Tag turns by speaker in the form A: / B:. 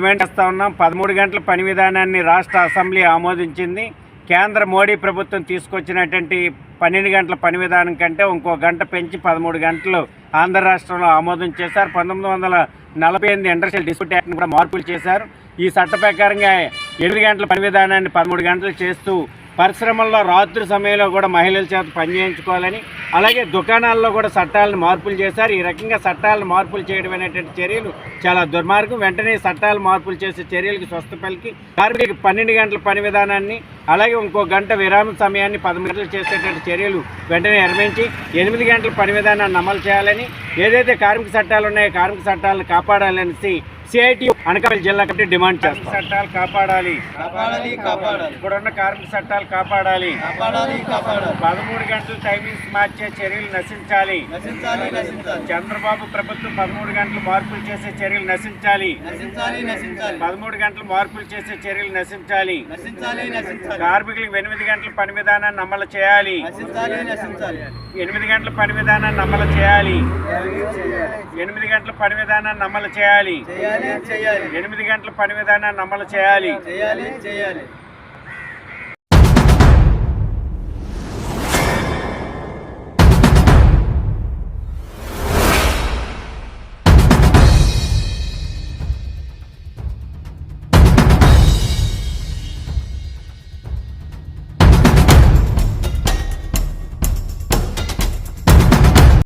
A: Demand చేస్తూ ఉన్నాం. పదమూడు గంటల పని విధానాన్ని రాష్ట్ర అసెంబ్లీ ఆమోదించింది. కేంద్ర మోడీ ప్రభుత్వం తీసుకొచ్చినటువంటి పన్నెండు గంటల పని విధానం కంటే ఇంకో గంట పెంచి పదమూడు గంటలు ఆంధ్ర రాష్ట్రంలో ఆమోదం చేశారు. పంతొమ్మిది వందల నలభై ఎనిమిది ఇండస్ట్రియల్ డిస్ప్యూట్ యాక్ట్ని కూడా మార్పులు చేశారు. ఈ చట్ట ప్రకారంగా ఎనిమిది గంటల పని విధానాన్ని పదమూడు గంటలు చేస్తూ పరిశ్రమల్లో రాత్రి సమయంలో కూడా మహిళల చేత పనిచేయించుకోవాలని అలాగే దుకాణాల్లో కూడా చట్టాలను మార్పులు చేశారు. ఈ రకంగా చట్టాలను మార్పులు చేయడం అనేటువంటి చర్యలు చాలా దుర్మార్గం. వెంటనే చట్టాలు మార్పులు చేసే చర్యలకు స్వస్థ పలికి. కార్మికులకు పన్నెండు గంటల పని విధానాన్ని అలాగే ఇంకో గంట విరామ సమయాన్ని పదమూడు గంటలు చేసేటువంటి చర్యలు వెంటనే నిర్వహించి ఎనిమిది గంటల పని విధానాన్ని అమలు చేయాలని ఏదైతే కార్మిక చట్టాలు ఉన్నాయో కార్మిక చట్టాలను కాపాడాలనేసి సిఐటి అనకాపల్లి జిల్లా కమిటీ డిమాండ్ చేస్తాం. చట్టాలు కాపాడాలి.
B: కాపాడాలి కాపాడాలి.
A: ఇప్పుడున్న కార్మిక చట్టాలు కాపాడాలి.
B: కాపాడాలి కాపాడాలి.
A: పదమూడు గంటల టైమింగ్స్ మార్చే చర్యలు నశించాలి.
B: నశించాలి నశించాలి.
A: చంద్రబాబు ప్రభుత్వం పదమూడు గంటలు మార్పులు చేసే చర్యలు నశించాలి.
B: నశించాలి నశించాలి.
A: పదమూడు గంటలు మార్పులు చేసే చర్యలు నశించాలి.
B: నశించాలి నశించాలి.
A: కార్మికులకు ఎనిమిది గంటల పని విధానాన్ని అమలు చేయాలి.
B: నశించాలి నశించాలి.
A: ఎనిమిది గంటల పని విధానాన్ని అమలు చేయాలి. ఎనిమిది గంటల పని విధానాన్ని అమలు చేయాలి.
B: చేయాలి. చేయాలి.
A: ఎనిమిది గంటల పని విధానాన్ని అమలు చేయాలి.
B: చేయాలి చేయాలి.